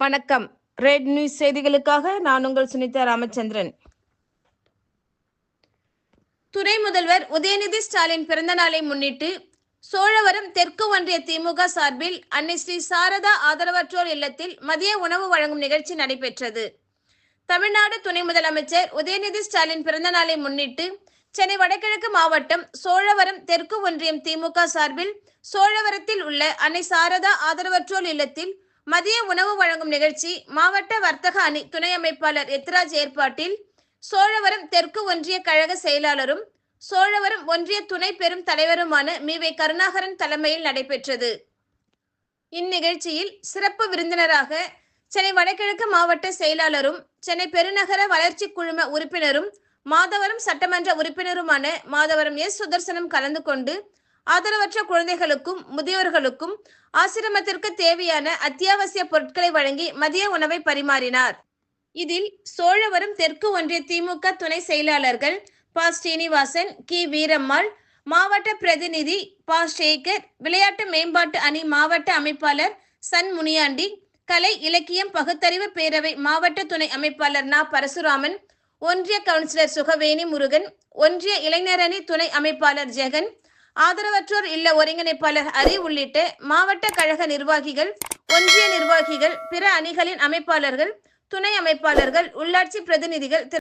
வணக்கம். Red news செய்திகளுக்காக நான் உங்கள் சுனிதா ராமச்சந்திரன். துணை முதல்வர் உதயநிதி ஸ்டாலின் பிறந்த நாளை முன்னிட்டு சோழவரம் தெற்கு ஒன்றிய திமுக சார்பில் அன்னை ஸ்ரீ சாரதா ஆதரவற்றோர் இல்லத்தில் மதிய உணவு வழங்கும் நிகழ்ச்சி நடைபெற்றது. தமிழ்நாடு துணை முதலமைச்சர் உதயநிதி ஸ்டாலின் பிறந்த நாளை முன்னிட்டு சென்னை வடகிழக்கு மாவட்டம் சோழவரம் தெற்கு ஒன்றியம் திமுக சார்பில் சோழவரத்தில் உள்ள அன்னை சாரதா ஆதரவற்றோர் இல்லத்தில் மதிய உணவு வழங்கும் நிகழ்ச்சி மாவட்ட வர்த்தக அணி துணை அமைப்பாளர் எத்ராஜ் ஏற்பாட்டில் சோழவரம் தெற்கு ஒன்றிய கழக செயலாளரும் சோழவரம் ஒன்றிய துணை பெரும் தலைவருமான மீவை கருணாகரன் தலைமையில் நடைபெற்றது. இந்நிகழ்ச்சியில் சிறப்பு விருந்தினராக சென்னை வடகிழக்கு மாவட்ட செயலாளரும் சென்னை பெருநகர வளர்ச்சி குழும உறுப்பினரும் மாதவரம் சட்டமன்ற உறுப்பினருமான மாதவரம் எஸ். சுதர்சனம் கலந்து கொண்டு ஆதரவற்ற குழந்தைகளுக்கும் முதியோர்களுக்கும் ஆசிரமத்திற்கு தேவையான அத்தியாவசிய பொருட்களை வழங்கி மதிய உணவை பரிமாறினார். இதில் சோழவரம் தெற்கு ஒன்றிய திமுக துணை செயலாளர்கள் ப. ஸ்ரீனிவாசன் கி. வீரம்மாள் மாவட்ட பிரதிநிதி ப. சேகர் விளையாட்டு மேம்பாட்டு அணி மாவட்ட அமைப்பாளர் சன் முனியாண்டி கலை இலக்கியம் பகுத்தறிவு பேரவை மாவட்ட துணை அமைப்பாளர் நா. பரசுராமன் ஒன்றிய கவுன்சிலர் சுகவேணி முருகன் ஒன்றிய இளைஞரணி துணை அமைப்பாளர் ஜெகன் ஆதரவற்றோர் இல்ல ஒருங்கிணைப்பாளர் ஹரி உள்ளிட்ட மாவட்ட கழக நிர்வாகிகள் ஒன்றிய நிர்வாகிகள் பிற அணிகளின் அமைப்பாளர்கள் துணை அமைப்பாளர்கள் உள்ளாட்சி பிரதிநிதிகள்